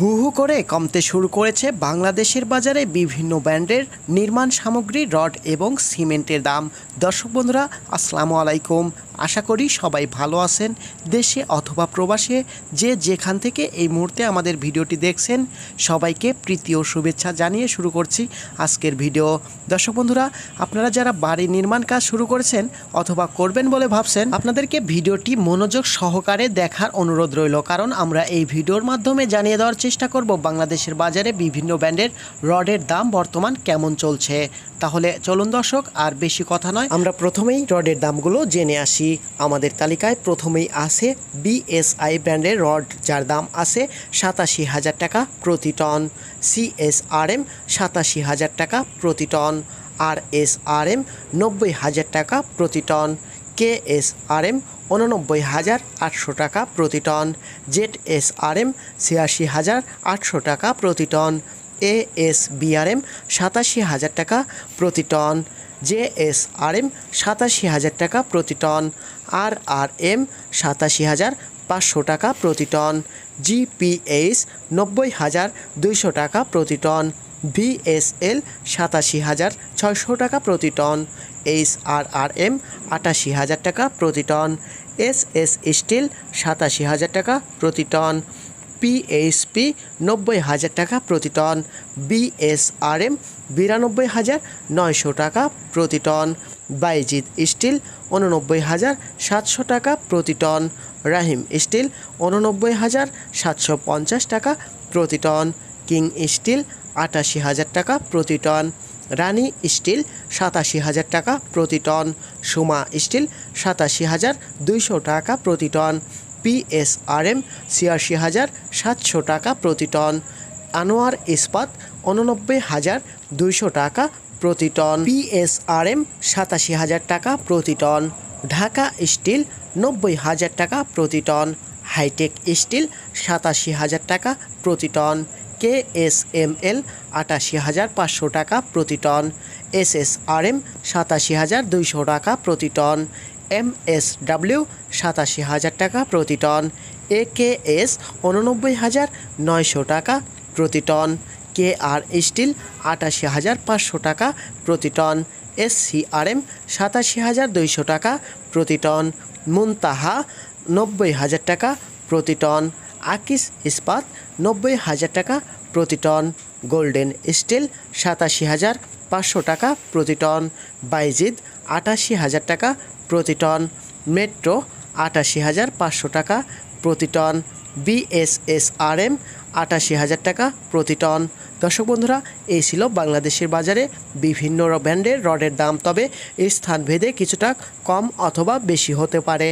হু হু করে কমতে শুরু করেছে বাংলাদেশের বাজারে বিভিন্ন ব্র্যান্ডের নির্মাণ সামগ্রী, রড এবং সিমেন্টের দাম। দর্শক বন্ধুরা, আসসালামু আলাইকুম। আশা করি সবাই ভালো আছেন, দেশে অথবা প্রবাসে। যে যেখান থেকে এই মুহূর্তে আমাদের ভিডিওটি দেখছেন, সবাইকে প্রীতি ও শুভেচ্ছা জানিয়ে শুরু করছি আজকের ভিডিও। দর্শক বন্ধুরা, আপনারা যারা বাড়ি নির্মাণ কাজ শুরু করেছেন অথবা করবেন বলে ভাবছেন, আপনাদেরকে ভিডিওটি মনোযোগ সহকারে দেখার অনুরোধ রইল, কারণ আমরা এই ভিডিওর মাধ্যমে জানিয়ে দেওয়ার চেষ্টা করব বাংলাদেশের বাজারে বিভিন্ন ব্র্যান্ডের রডের দাম বর্তমান কেমন চলছে। তাহলে চলুন দর্শক, আর বেশি কথা নয়, আমরা প্রথমেই রডের দামগুলো জেনে আসি। আমাদের তালিকায় প্রথমেই আছে বিএসআই ব্র্যান্ডের রড, যার দাম আছে সাতাশি হাজার টাকা প্রতি টন। সিএসআরএম সাতাশি হাজার টাকা প্রতি টন। আর এস আর এম নব্বই হাজার টাকা প্রতি ton. K S R M উননব্বই হাজার আটশো টাকা প্রতি ton. Z S R M ছিয়াশি হাজার আটশো টাকা প্রতি টন। এ এস বিআরএম সাতাশি হাজার টাকা প্রতি ton. J S R M সাতাশি হাজার টাকা প্রতি টন, আর আর এম সাতাশি হাজার পাঁচশো টাকা প্রতি টন জিপিএইচ নব্বই হাজার দুইশো টাকা প্রতি টন ভিএসএল সাতাশি হাজার ছয়শো টাকা প্রতি ton, H R R M আটাশি হাজার টাকা প্রতি টন, এস এস স্টিল সাতাশি হাজার টাকা প্রতি টন পিএইচপি নব্বই হাজার টাকা প্রতি টন বিএসআরএম বিরানব্বই হাজার নয়শো টাকা প্রতি টন, বাইজিৎ স্টিল উননব্বই হাজার সাতশো টাকা প্রতি টন, রাহিম স্টিল উননব্বই হাজার সাতশো পঞ্চাশ টাকা প্রতি টন, কিং স্টিল আটাশি হাজার টাকা প্রতি টন, রানী স্টিল সাতাশি হাজার টাকা প্রতি টন, সুমা স্টিল সাতাশি হাজার দুইশো টাকা প্রতি টন পিএসআরএম ছিয়াশি হাজার সাতশো টাকা প্রতি টন। আনোয়ার ইস্পাত উননব্বই হাজার দুইশো টাকা প্রতি টন। পিএসআরএম সাতাশি হাজার টাকা প্রতি টন। ঢাকা স্টিল নব্বই হাজার টাকা প্রতি টন। হাইটেক স্টিল সাতাশি হাজার টাকা প্রতি ton. K S M L আটাশি হাজার পাঁচশো টাকা প্রতি ton. S S R M সাতাশি হাজার দুইশো টাকা প্রতি টন। এম এস ডাব্লিউ সাতাশি হাজার টাকা প্রতি টন এ কে এস উননব্বই হাজার নয়শো টাকা প্রতি টন কে আর স্টিল আটাশি হাজার পাঁচশো টাকা প্রতি ton S C R M সাতাশি হাজার দুইশো টাকা প্রতি টন, মুনতাহা নব্বই হাজার টাকা প্রতি টন, আকিস ইস্পাত নব্বই হাজার টাকা প্রতি টন, গোল্ডেন স্টিল সাতাশি হাজার পাঁচশো টাকা প্রতি টন, বাইজিদ আটাশি হাজার টাকা প্রতি টন। মেট্রো, আটাশি হাজার পাঁচশো টাকা প্রতি টন। বিএসএসআরএম আটাশি হাজার টাকা প্রতি টন। দর্শক বন্ধুরা, এই ছিল বাংলাদেশের বাজারে বিভিন্ন ব্র্যান্ডের রডের দাম। তবে এই স্থান ভেদে কিছুটা কম অথবা বেশি হতে পারে।